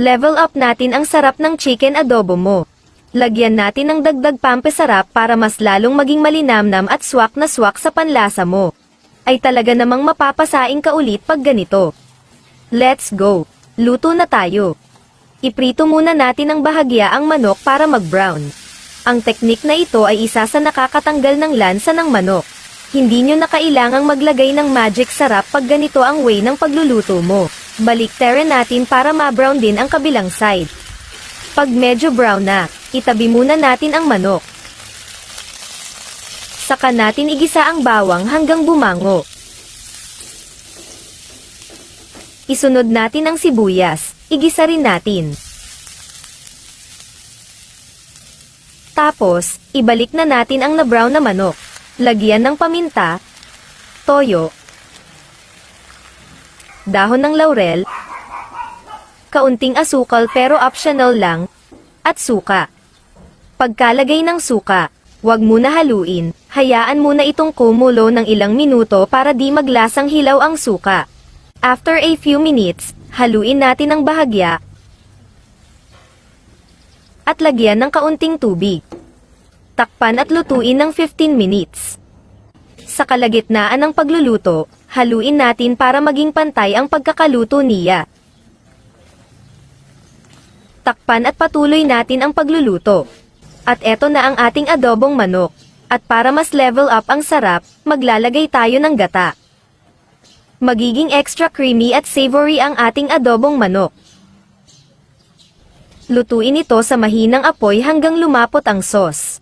Level up natin ang sarap ng chicken adobo mo. Lagyan natin ng dagdag pampasarap para mas lalong maging malinamnam at swak na swak sa panlasa mo. Ay talaga namang mapapasaing ka ulit pag ganito. Let's go! Luto na tayo. Iprito muna natin ng bahagya ang manok para mag-brown. Ang teknik na ito ay isa sa nakakatanggal ng lansa ng manok. Hindi nyo na kailangang maglagay ng magic sarap pag ganito ang way ng pagluluto mo. Baliktarin natin para ma-brown din ang kabilang side. Pag medyo brown na, itabi muna natin ang manok. Saka natin igisa ang bawang hanggang bumango. Isunod natin ang sibuyas, igisa rin natin. Tapos, ibalik na natin ang na-brown na manok. Lagyan ng paminta, toyo, dahon ng laurel, kaunting asukal pero optional lang, at suka. Pagkalagay ng suka, huwag muna haluin, hayaan muna itong kumulo ng ilang minuto para di maglasang hilaw ang suka. After a few minutes, haluin natin ang bahagya, at lagyan ng kaunting tubig. Takpan at lutuin ng 15 minutes. Sa kalagitnaan ng pagluluto, haluin natin para maging pantay ang pagkakaluto niya. Takpan at patuloy natin ang pagluluto. At eto na ang ating adobong manok. At para mas level up ang sarap, maglalagay tayo ng gata. Magiging extra creamy at savory ang ating adobong manok. Lutuin ito sa mahinang apoy hanggang lumapot ang sauce.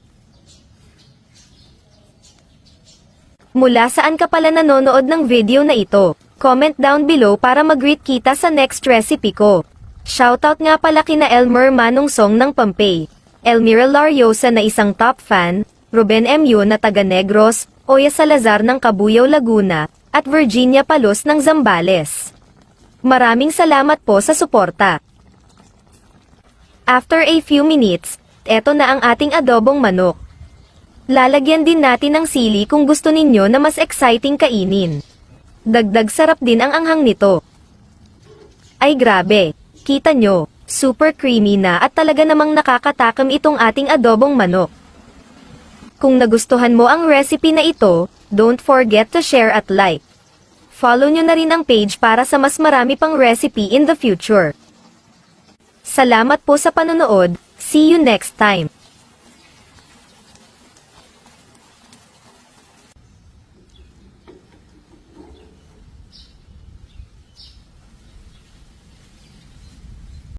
Mula saan ka pala nanonood ng video na ito? Comment down below para mag-greet kita sa next recipe ko. Shoutout nga pala kina Elmer Manong Song ng Pampay, Elmira Lariosa na isang top fan, Ruben M.U. na taga Negros, Oya Salazar ng Cabuyao, Laguna, at Virginia Palos ng Zambales. Maraming salamat po sa suporta. After a few minutes, eto na ang ating adobong manok. Lalagyan din natin ng sili kung gusto ninyo na mas exciting kainin. Dagdag sarap din ang anghang nito. Ay grabe, kita nyo, super creamy na at talaga namang nakakatakam itong ating adobong manok. Kung nagustuhan mo ang recipe na ito, don't forget to share at like. Follow nyo na rin ang page para sa mas marami pang recipe in the future. Salamat po sa panonood, see you next time.